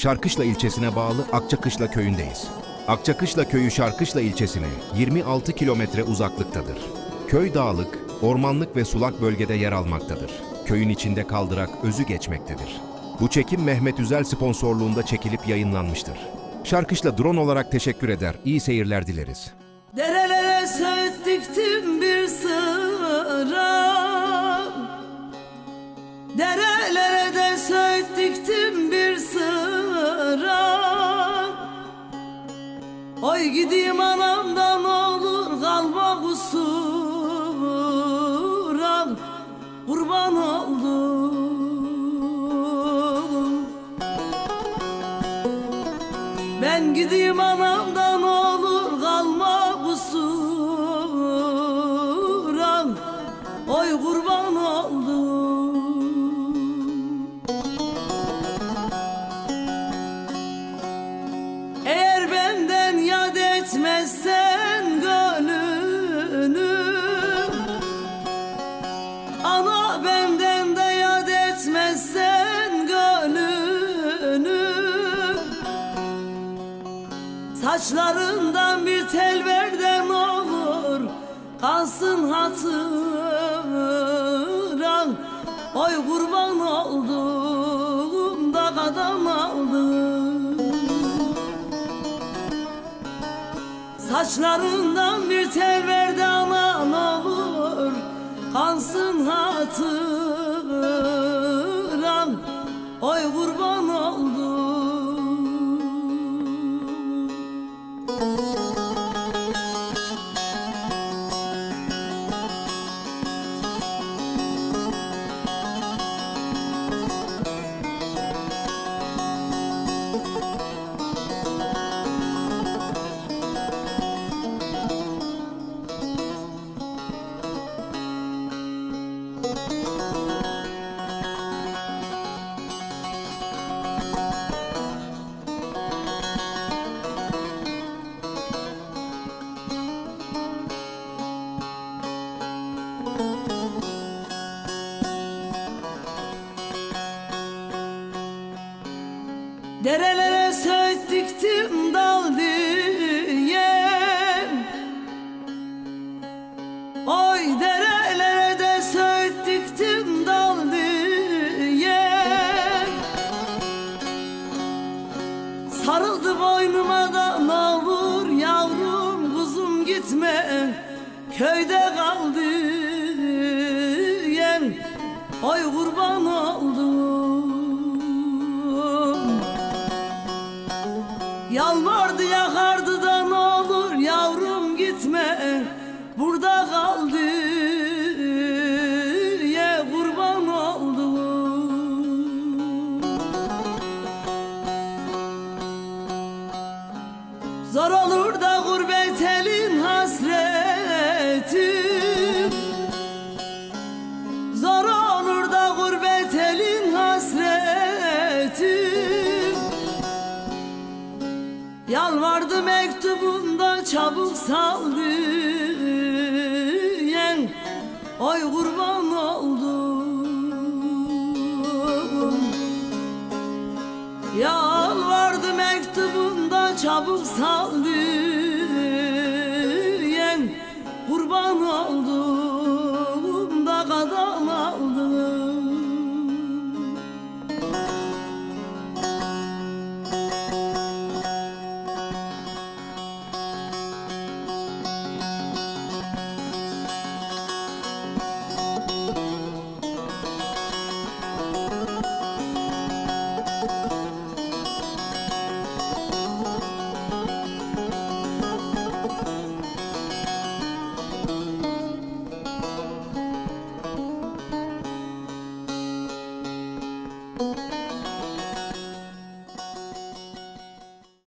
Şarkışla ilçesine bağlı Akçakışla köyündeyiz. Akçakışla köyü Şarkışla ilçesine 26 kilometre uzaklıktadır. Köy dağlık, ormanlık ve sulak bölgede yer almaktadır. Köyün içinde kaldırak özü geçmektedir. Bu çekim Mehmet Üzel sponsorluğunda çekilip yayınlanmıştır. Şarkışla drone olarak teşekkür eder, iyi seyirler dileriz. Derelere söğüt diktim bir sıra Derelere Oy gideyim anamdan olur kalma kusura Kurban oldum. Ben gideyim anamdan olur Saçlarından bir tel verden olur Kalsın hatıran Oy kurban oldum da kadam aldım Saçlarından bir tel verdi anan olur Kansın hatıran Oy Derelere söğüt diktim dal diye Oy derelere de söğüt diktim dal diye Sarıldı boynuma da ne olur yavrum kuzum gitme Köyde kaldı yen Oy kurban oldum Yalvardı yakardı da ne olur yavrum gitme. Burada kaldı ye kurban oldum Zor olur da gurbet Yalvardı mektubunda çabuk saldı yen Oy kurban oldum. Yalvardı mektubunda çabuk yen